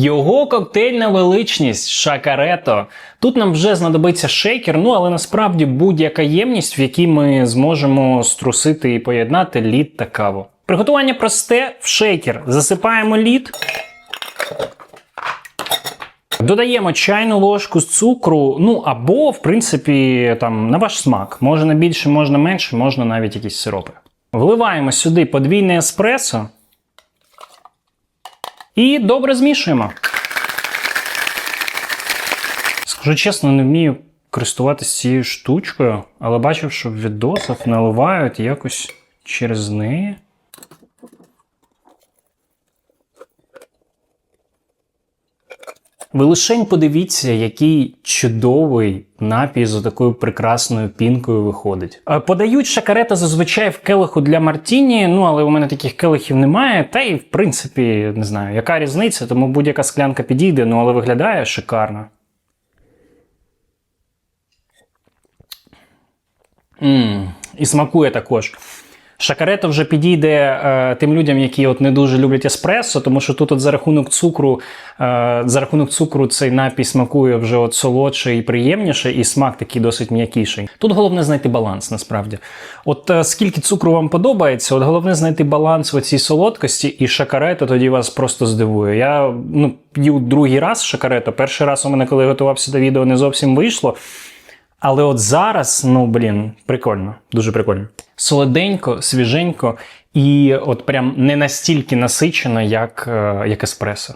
Його коктейльна величність шакарето. Тут нам вже знадобиться шейкер, ну але насправді будь-яка ємність, в якій ми зможемо струсити і поєднати лід та каву. Приготування просте в шейкер. Засипаємо лід. Додаємо чайну ложку з цукру, ну або, в принципі, там на ваш смак. Можна більше, можна менше, можна навіть якісь сиропи. Вливаємо сюди подвійне еспресо і добре змішуємо. Скажу чесно, не вмію користуватися цією штучкою, але бачив, що в відосах наливають якось через неї. Ви лишень подивіться, який чудовий напій з такою прекрасною пінкою виходить. Е, Подають шакарета зазвичай в келиху для Мартіні, ну але у мене таких келихів немає. Та й в принципі не знаю, яка різниця, тому будь-яка склянка підійде, ну але виглядає шикарно. Мм, і смакує також. Шакарето вже підійде е, тим людям, які от не дуже люблять еспресо, тому що тут от за рахунок цукру, е, за рахунок цукру цей напій смакує вже от солодше і приємніше, і смак такий досить м'якіший. Тут головне знайти баланс насправді. От е, скільки цукру вам подобається, от головне знайти баланс в цій солодкості, і шакарето тоді вас просто здивує. Я ну, п'ю другий раз шакарето. Перший раз у мене, коли готувався до відео, не зовсім вийшло. Але от зараз, ну блін, прикольно, дуже прикольно. Солоденько, свіженько і от прям не настільки насичено, як, е, як еспресо.